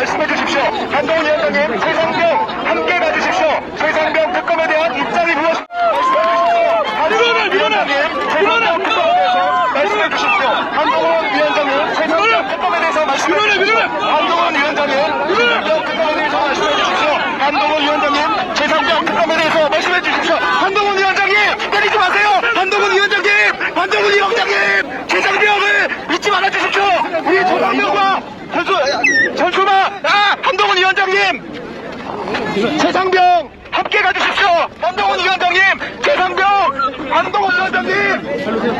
한동훈 위원장님, 최상병 함께 가주십시오. 최상병 특검에 대한 입장이 무엇인지 말씀해 주십시오. 한동훈 위원장님, 최상병 특검에 대해서 말씀해 주십시오. 한동훈 위원장님, 최상병 특검에 대해서 말씀해 주십시오. 한동훈 위원장님, 최상병 특검에 대해서 말씀해 주십시오. 한동훈 위원장님, 최상병 특검에 대해서 말씀해 주십시오. 한동훈 위원장님, 때리지 마세요. 한동훈 위원장님, 한동훈 위원장님, 최상병을 잊지 말아 주십시오. 우리 최상병과 전수, 전수마, 아, 한동훈 위원장님, 최상병 함께 가주십시오. 한동훈 위원장님, 최상병, 한동훈 위원장님.